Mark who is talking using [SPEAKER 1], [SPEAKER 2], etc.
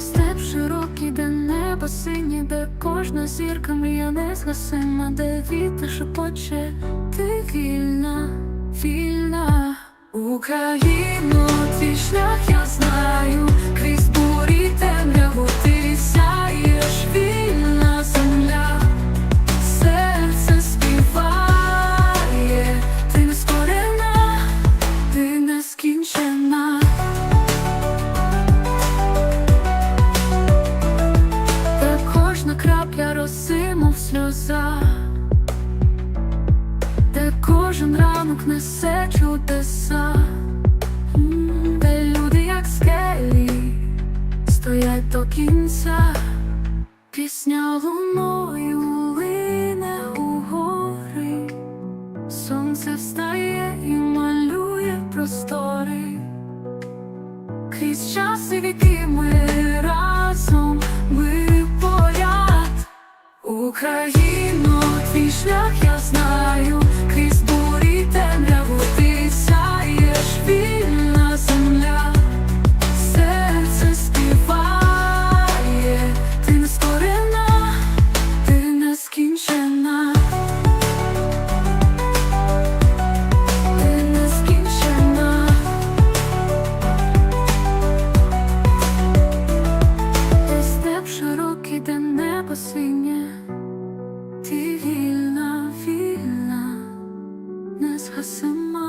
[SPEAKER 1] Степ широкий, де небо синє, де кожна зірка мрія не згасима, де вітер шепоче, ти вільна, вільна Україну, твій шлях я знаю. Сльоза, де кожен ранок несе чудеса, де люди, як скелі, стоять до кінця, пісня луною лине у гори, сонце встає і малює простори. Крізь час і віки ми разом, Україно, твій шлях я знаю. Kasım